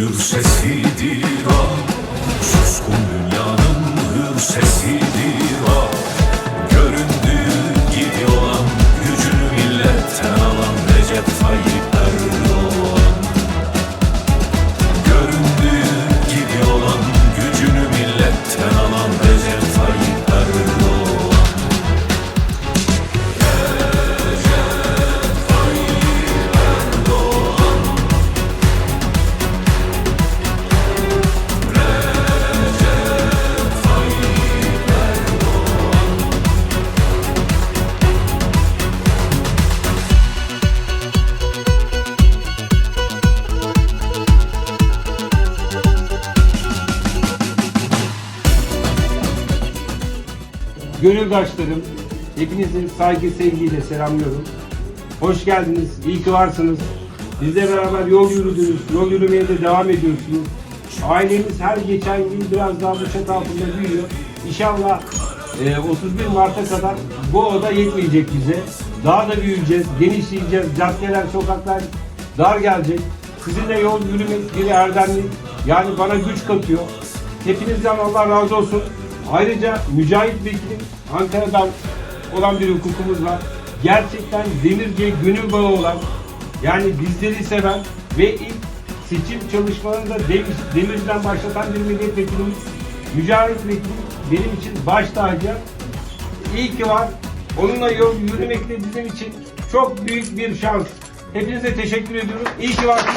hür sesidir ah Suskun dünyanın hür sesidir. Gönüldaşlarım, hepinizi saygı, sevgiyle selamlıyorum. Hoş geldiniz, iyi ki varsınız. Bizle beraber yol yürüdünüz, yol yürümeye de devam ediyorsunuz. Ailemiz her geçen gün biraz daha bu çatı altında büyüyor. İnşallah e, 31 Mart'a kadar bu oda yetmeyecek bize. Daha da büyüyeceğiz, genişleyeceğiz, caddeler, sokaklar dar gelecek. Sizinle yol yürümek bir erdemli, yani bana güç katıyor. Hepinizden Allah razı olsun. Ayrıca Mücahit Bekir'in Ankara'dan olan bir hukukumuz var. Gerçekten Demirci'ye gönül bağı olan, yani bizleri seven ve ilk seçim çalışmalarını da Demir- Demirci'den başlatan bir milletvekilimiz. Mücahit Bekir benim için baş tacı. İyi ki var. Onunla yol yürümek de bizim için çok büyük bir şans. Hepinize teşekkür ediyoruz. İyi ki varsınız.